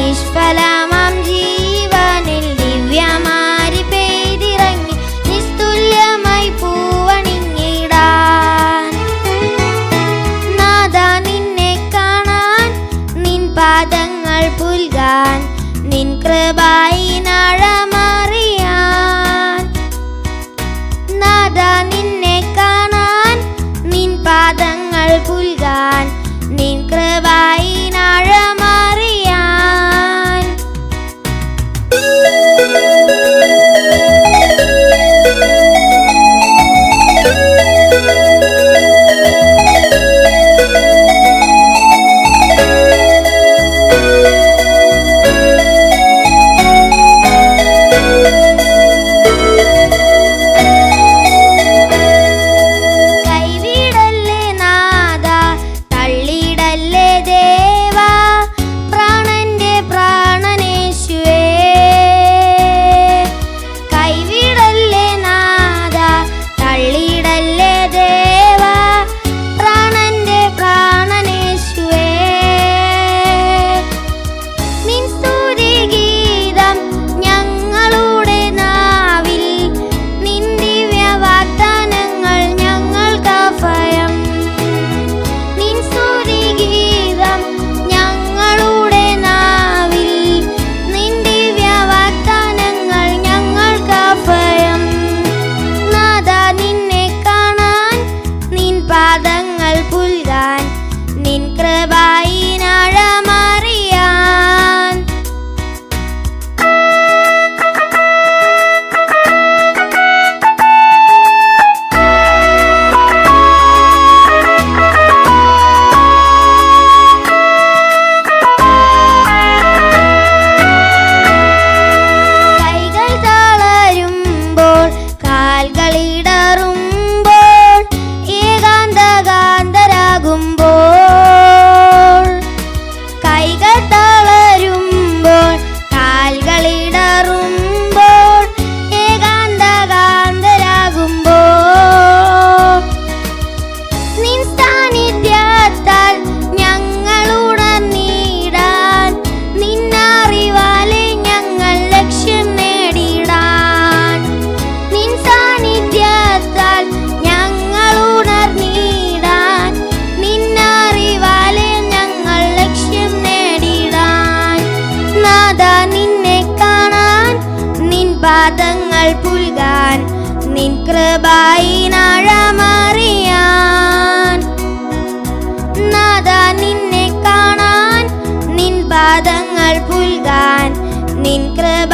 dziś felę mam dziś. കൃപായിനഴമറിയാൻ നാദ നിന്നെ കാണാൻ നിൻ പാദങ്ങൾ പുൽകാൻ. നിൻ കൃപായിനഴമറിയാൻ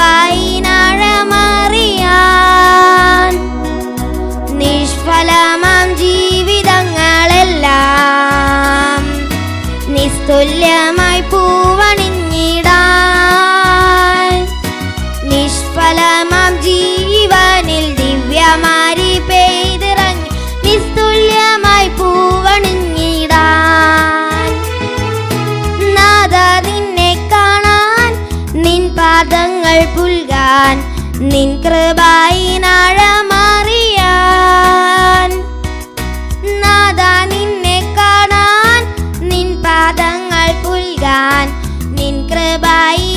നിഷ്ഫലമാം നിൻ കൃപയിനാഴമറിയാൻ നാദ നിന്നെ കാണാൻ നിൻ പാദങ്ങൾ പുൽകാൻ. നിൻ കൃപയി